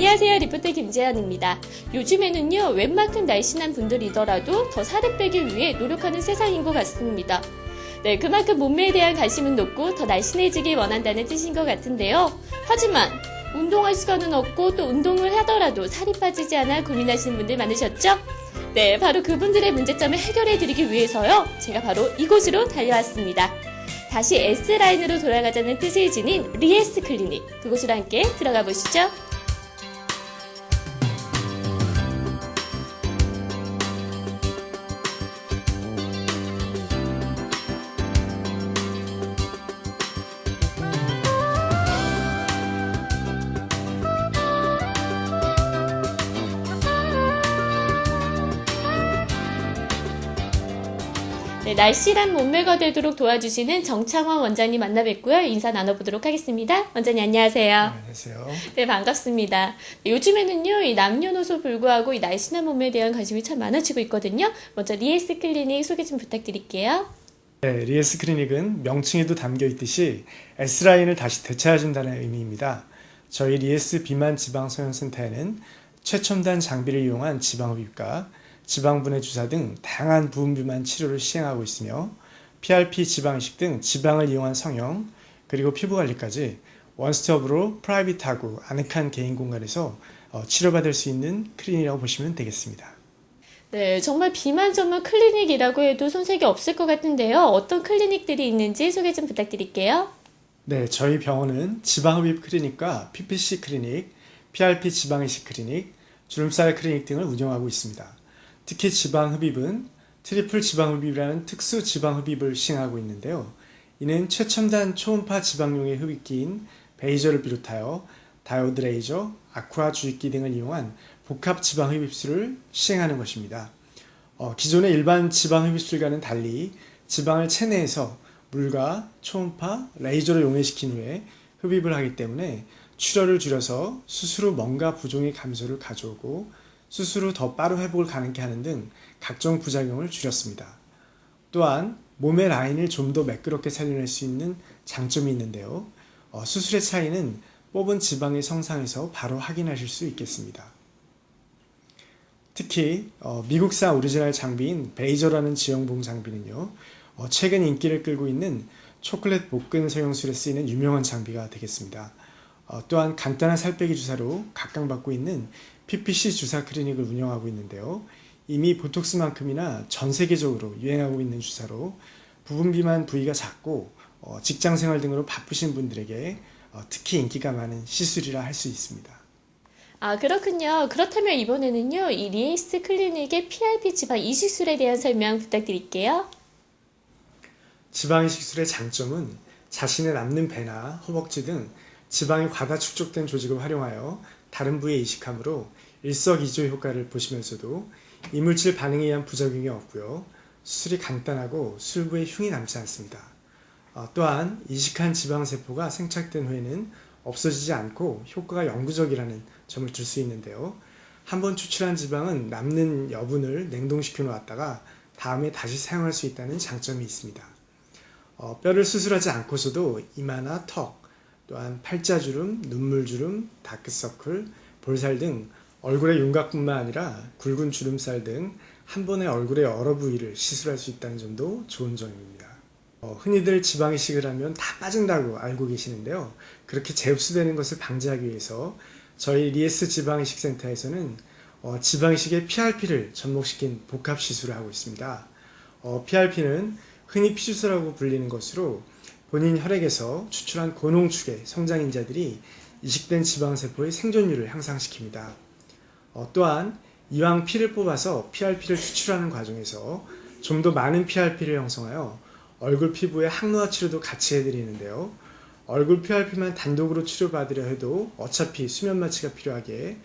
안녕하세요. 리포터 김재현입니다. 요즘에는요, 웬만큼 날씬한 분들이더라도 더 살을 빼기 위해 노력하는 세상인 것 같습니다. 네, 그만큼 몸매에 대한 관심은 높고 더 날씬해지길 원한다는 뜻인 것 같은데요. 하지만 운동할 시간은 없고 또 운동을 하더라도 살이 빠지지 않아 고민하시는 분들 많으셨죠? 네, 바로 그분들의 문제점을 해결해 드리기 위해서요. 제가 바로 이곳으로 달려왔습니다. 다시 S라인으로 돌아가자는 뜻을 지닌 리에스 클리닉. 그곳으로 함께 들어가 보시죠. 네, 날씬한 몸매가 되도록 도와주시는 정창원 원장님 만나 뵙고요. 인사 나눠보도록 하겠습니다. 원장님 안녕하세요. 안녕하세요. 네, 반갑습니다. 네, 요즘에는요, 이 남녀노소 불구하고 이 날씬한 몸매에 대한 관심이 참 많아지고 있거든요. 먼저 리에스 클리닉 소개 좀 부탁드릴게요. 네, 리에스 클리닉은 명칭에도 담겨 있듯이 S라인을 다시 되찾아준다는 의미입니다. 저희 리에스 비만 지방 소형센터에는 최첨단 장비를 이용한 지방흡입과 지방분해 주사 등 다양한 부분 비만 치료를 시행하고 있으며 PRP 지방이식 등 지방을 이용한 성형 그리고 피부 관리까지 원스톱으로 프라이빗하고 아늑한 개인 공간에서 어, 치료받을 수 있는 클리닉이라고 보시면 되겠습니다. 네, 정말 비만 전문 클리닉이라고 해도 손색이 없을 것 같은데요. 어떤 클리닉들이 있는지 소개 좀 부탁드릴게요. 네, 저희 병원은 지방흡입 클리닉과 PPC 클리닉, PRP 지방이식 클리닉, 주름살 클리닉 등을 운영하고 있습니다. 특히 지방흡입은 트리플 지방흡입이라는 특수 지방흡입을 시행하고 있는데요. 이는 최첨단 초음파 지방용의 흡입기인 베이저를 비롯하여 다이오드 레이저, 아쿠아 주입기 등을 이용한 복합 지방흡입술을 시행하는 것입니다. 어, 기존의 일반 지방흡입술과는 달리 지방을 체내에서 물과 초음파, 레이저를 용해시킨 후에 흡입을 하기 때문에 출혈을 줄여서 후 뭔가 부종의 감소를 가져오고 수술 후 더 빠른 회복을 가능케 하는 등 각종 부작용을 줄였습니다. 또한 몸의 라인을 좀 더 매끄럽게 살려낼 수 있는 장점이 있는데요. 어, 수술의 차이는 뽑은 지방의 성상에서 바로 확인하실 수 있겠습니다. 특히 어, 미국산 오리지널 장비인 베이저라는 지형봉 장비는요. 어, 최근 인기를 끌고 있는 초콜릿 볶은 성형술에 쓰이는 유명한 장비가 되겠습니다. 어, 또한 간단한 살 빼기 주사로 각광받고 있는 PPC 주사 클리닉을 운영하고 있는데요. 이미 보톡스만큼이나 전 세계적으로 유행하고 있는 주사로 부분 비만 부위가 작고 어, 직장 생활 등으로 바쁘신 분들에게 어, 특히 인기가 많은 시술이라 할 수 있습니다. 아, 그렇군요. 그렇다면 이번에는요, 이 리에스 클리닉의 PRP 지방 이식술에 대한 설명 부탁드릴게요. 지방 이식술의 장점은 자신의 남는 배나 허벅지 등 지방이 과다 축적된 조직을 활용하여 다른 부위에 이식함으로 일석이조 효과를 보시면서도 이물질 반응에 의한 부작용이 없고요. 수술이 간단하고 술부에 흉이 남지 않습니다. 어, 또한 이식한 지방세포가 생착된 후에는 없어지지 않고 효과가 영구적이라는 점을 들 수 있는데요. 한번 추출한 지방은 남는 여분을 냉동시켜 놓았다가 다음에 다시 사용할 수 있다는 장점이 있습니다. 어, 뼈를 수술하지 않고서도 이마나 턱, 또한 팔자주름, 눈물주름, 다크서클, 볼살 등 얼굴의 윤곽뿐만 아니라 굵은 주름살 등 한 번에 얼굴의 여러 부위를 시술할 수 있다는 점도 좋은 점입니다. 어, 흔히들 지방 이식을 하면 다 빠진다고 알고 계시는데요. 그렇게 재흡수되는 것을 방지하기 위해서 저희 리에스 지방 이식 센터에서는 어, 지방 이식의 PRP를 접목시킨 복합 시술을 하고 있습니다. 어, PRP는 흔히 피주사라고 불리는 것으로 본인 혈액에서 추출한 고농축의 성장인자들이 이식된 지방세포의 생존율을 향상시킵니다. 어, 또한 이왕 피를 뽑아서 PRP를 추출하는 과정에서 좀 더 많은 PRP를 형성하여 얼굴 피부의 항노화 치료도 같이 해드리는데요. 얼굴 PRP만 단독으로 치료받으려 해도 어차피 수면 마취가 필요하기에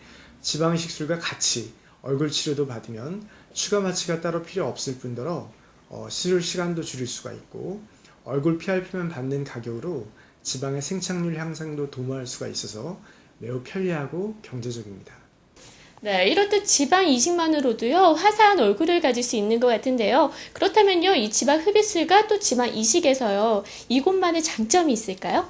지방이식술과 같이 얼굴 치료도 받으면 추가 마취가 따로 필요 없을 뿐더러 어, 시술 시간도 줄일 수가 있고 얼굴 PRP만 받는 가격으로 지방의 생착률 향상도 도모할 수가 있어서 매우 편리하고 경제적입니다. 네, 이렇듯 지방 이식만으로도요, 화사한 얼굴을 가질 수 있는 것 같은데요. 그렇다면요, 이 지방 흡입술과 또 지방 이식에서요, 이곳만의 장점이 있을까요?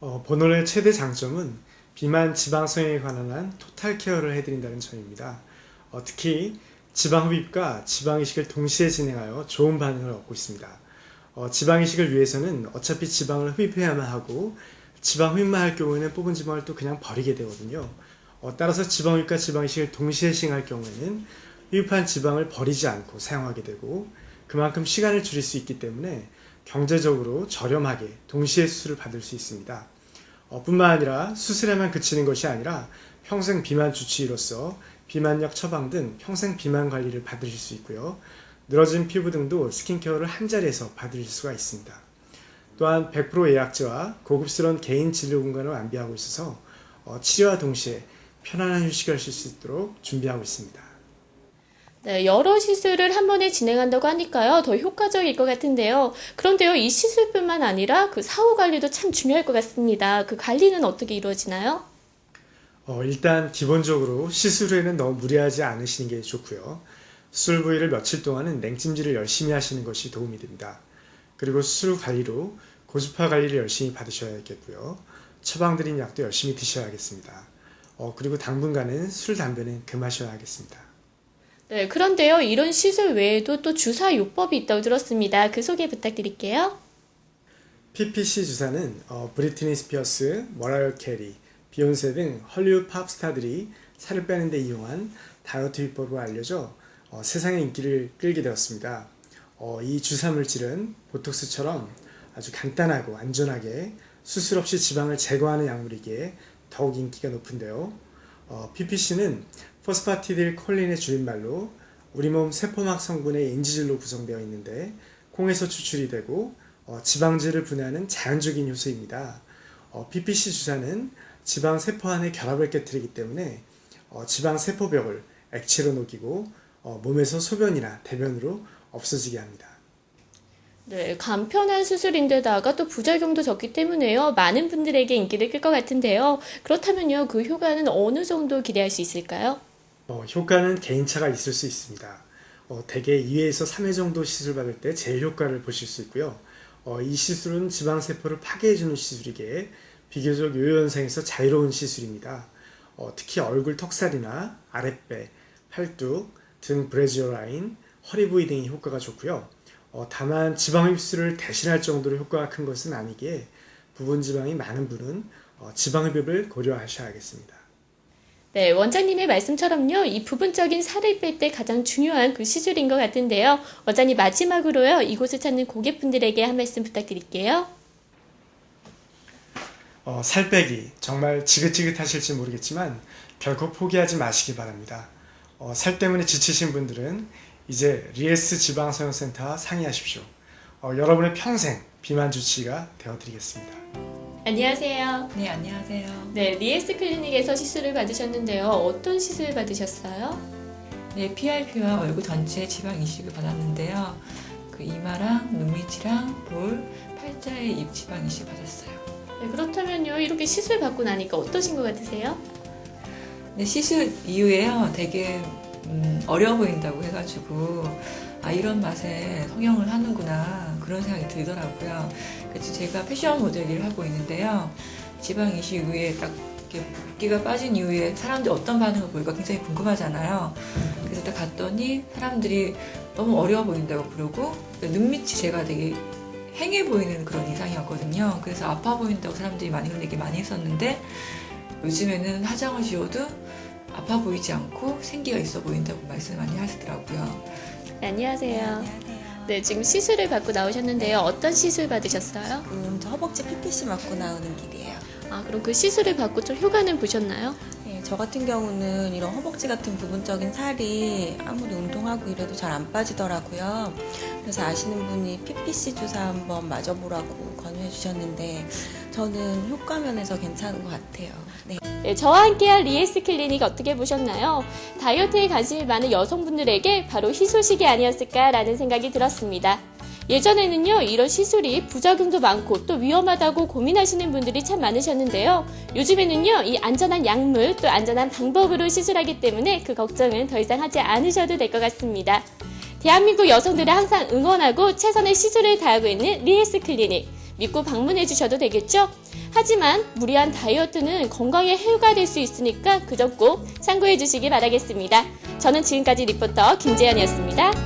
어, 본원의 최대 장점은 비만 지방 성형에 관한 한 토탈 케어를 해드린다는 점입니다. 어, 특히 지방 흡입과 지방 이식을 동시에 진행하여 좋은 반응을 얻고 있습니다. 어, 지방 이식을 위해서는 어차피 지방을 흡입해야만 하고 지방 흡입만 할 경우에는 뽑은 지방을 또 그냥 버리게 되거든요. 어, 따라서 지방 흡입과 지방 이식을 동시에 시행할 경우에는 흡입한 지방을 버리지 않고 사용하게 되고 그만큼 시간을 줄일 수 있기 때문에 경제적으로 저렴하게 동시에 수술을 받을 수 있습니다. 어, 뿐만 아니라 수술에만 그치는 것이 아니라 평생 비만 주치의로서 비만약 처방 등 평생 비만 관리를 받으실 수 있고요. 늘어진 피부 등도 스킨케어를 한 자리에서 받으실 수가 있습니다. 또한 100% 예약제와 고급스러운 개인 진료 공간을 완비하고 있어서 어, 치료와 동시에 편안한 휴식을 하실 수 있도록 준비하고 있습니다. 네, 여러 시술을 한 번에 진행한다고 하니까요, 더 효과적일 것 같은데요. 그런데요, 이 시술뿐만 아니라 그 사후 관리도 참 중요할 것 같습니다. 그 관리는 어떻게 이루어지나요? 어, 일단 기본적으로 시술 후에는 너무 무리하지 않으시는 게 좋고요. 수술 부위를 며칠 동안은 냉찜질을 열심히 하시는 것이 도움이 됩니다. 그리고 수술 후 관리로 고주파 관리를 열심히 받으셔야겠고요. 처방드린 약도 열심히 드셔야겠습니다. 어, 그리고 당분간은 술, 담배는 금하셔야 하겠습니다. 네, 그런데요, 이런 시술 외에도 또 주사 요법이 있다고 들었습니다. 그 소개 부탁드릴게요. PPC 주사는 어, 브리트니 스피어스, 머라이어 캐리, 비욘세 등 헐리우드 팝스타들이 살을 빼는 데 이용한 다이어트 비법으로 알려져 어, 세상의 인기를 끌게 되었습니다. 어, 이 주사 물질은 보톡스처럼 아주 간단하고 안전하게 수술 없이 지방을 제거하는 약물이기에 더욱 인기가 높은데요. 어, PPC는 포스파티딜 콜린의 줄임말로 우리 몸 세포막 성분의 인지질로 구성되어 있는데 콩에서 추출이 되고 어, 지방질을 분해하는 자연적인 효소입니다. 어, PPC 주사는 지방 세포 안에 결합을 깨뜨리기 때문에 어, 지방 세포벽을 액체로 녹이고 어, 몸에서 소변이나 대변으로 없어지게 합니다. 네, 간편한 수술인데다가 또 부작용도 적기 때문에요. 많은 분들에게 인기를 끌 것 같은데요. 그렇다면요, 그 효과는 어느 정도 기대할 수 있을까요? 어, 효과는 개인차가 있을 수 있습니다. 어, 대개 2회에서 3회 정도 시술 받을 때 제일 효과를 보실 수 있고요. 어, 이 시술은 지방세포를 파괴해주는 시술이기에 비교적 요요현상에서 자유로운 시술입니다. 어, 특히 얼굴 턱살이나 아랫배, 팔뚝, 등 브래지어 라인, 허리 부위 등이 효과가 좋고요. 어, 다만 지방 흡수를 대신할 정도로 효과가 큰 것은 아니기에 부분 지방이 많은 분은 어, 지방 흡입을 고려하셔야겠습니다. 네, 원장님의 말씀처럼요, 이 부분적인 살을 뺄 때 가장 중요한 그 시술인 것 같은데요. 원장님 마지막으로요, 이곳을 찾는 고객분들에게 한 말씀 부탁드릴게요. 어, 살 빼기 정말 지긋지긋하실지 모르겠지만 결코 포기하지 마시기 바랍니다. 어, 살 때문에 지치신 분들은 이제 리에스 지방성형센터와 상의하십시오. 어, 여러분의 평생 비만 주치의가 되어드리겠습니다. 안녕하세요. 네, 안녕하세요. 네, 리에스 클리닉에서 시술을 받으셨는데요. 어떤 시술 받으셨어요? 네, PRP와 얼굴 전체 지방 이식을 받았는데요. 그 이마랑 눈 밑이랑 볼, 팔자에 입 지방 이식 받았어요. 네, 그렇다면요, 이렇게 시술 받고 나니까 어떠신 것 같으세요? 시술 이후에요, 되게 음, 어려워 보인다고 해가지고 아 이런 맛에 성형을 하는구나 그런 생각이 들더라고요. 그래서 제가 패션 모델 일을 하고 있는데요. 지방 이식 이후에 딱 이렇게 붓기가 빠진 이후에 사람들이 어떤 반응을 보일까 굉장히 궁금하잖아요. 그래서 딱 갔더니 사람들이 너무 어려워 보인다고 그러고 눈밑이 제가 되게 행해 보이는 그런 이상이었거든요. 그래서 아파 보인다고 사람들이 많이 얘기 많이 했었는데 요즘에는 화장을 지워도 아파 보이지 않고 생기가 있어 보인다고 말씀 많이 하시더라고요. 네, 안녕하세요. 안녕하세요. 네, 지금 시술을 받고 나오셨는데요. 어떤 시술 받으셨어요? 음, 저 허벅지 PPC 맞고 나오는 길이에요. 아, 그럼 그 시술을 받고 좀 효과는 보셨나요? 예, 저 같은 경우는 이런 허벅지 같은 부분적인 살이 아무리 운동하고 이래도 잘 안 빠지더라고요. 그래서 아시는 분이 PPC 주사 한번 맞아보라고 권유해 주셨는데 저는 효과 면에서 괜찮은 것 같아요. 네. 네, 저와 함께한 리에스 클리닉 어떻게 보셨나요? 다이어트에 관심이 많은 여성분들에게 바로 희소식이 아니었을까라는 생각이 들었습니다. 예전에는요, 이런 시술이 부작용도 많고 또 위험하다고 고민하시는 분들이 참 많으셨는데요. 요즘에는요, 이 안전한 약물 또 안전한 방법으로 시술하기 때문에 그 걱정은 더 이상 하지 않으셔도 될 것 같습니다. 대한민국 여성들을 항상 응원하고 최선의 시술을 다하고 있는 리헬스 클리닉. 믿고 방문해 주셔도 되겠죠? 하지만 무리한 다이어트는 건강에 해가 될 수 있으니까 그 점 꼭 참고해 주시기 바라겠습니다. 저는 지금까지 리포터 김재현이었습니다.